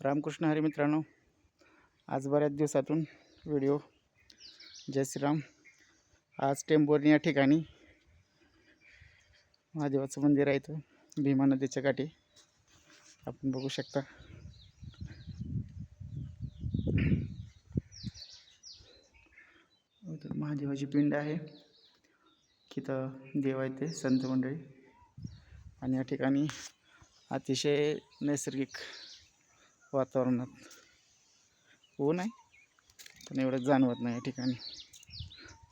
रामकृष्ण हरी मित्रांनो आज बऱ्याच दिवसातून व्हिडिओ. जय श्रीराम. आज टेंभुर्णी या ठिकाणी महादेवाचं मंदिर आहे इथं भीमा नदीच्या काठी. आपण बघू शकता. महादेवाची पिंड आहे. तिथं देव आहे ते संत मंडळी. आणि या ठिकाणी अतिशय नैसर्गिक वातावरणात ऊन आहे पण एवढं जाणवत नाही या ठिकाणी.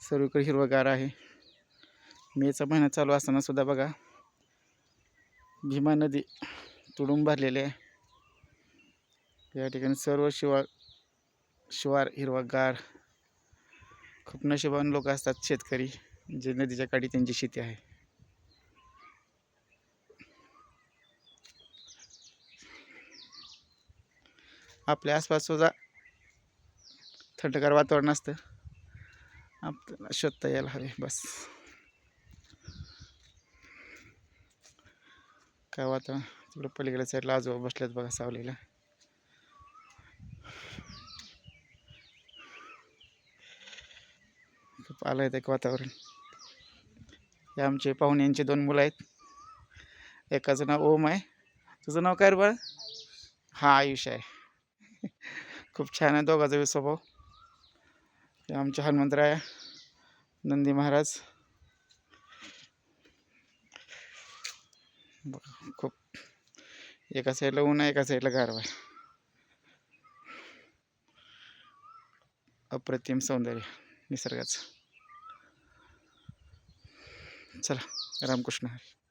सर्वीकडे हिरवगार आहे. मेचा महिना चालू असताना सुद्धा बघा भीमा नदी तुडून भरलेली आहे. या ठिकाणी सर्व शिवार शिवार हिरवागार खूप नशिबान लोक असतात शेतकरी जे नदीच्या काठी त्यांची शेती आहे. आपल्या आसपास सुद्धा थंडगार वातावरण असतं. आपल्याला शोधता यायला हवे बस. काय वातावरण? तिकडं पलीकडे साईडला आजोबा बसल्यात बघा सावलीला. खूप आलं आहे एक वातावरण. हे आमचे पाहुण्यांचे दोन मुलं आहेत. एकाचं नाव ओम आहे. तुझं नाव काय रे बाळ? हा आयुष आहे. खूप छान आहे दोघाचा बी स्वभाव. हे आमचे हनुमंतराय नंदी महाराज. खूप एका साईडला ऊन आहे एका साईडला गारवा आहे. अप्रतिम सौंदर्य निसर्गाचं. चला रामकृष्ण हरी.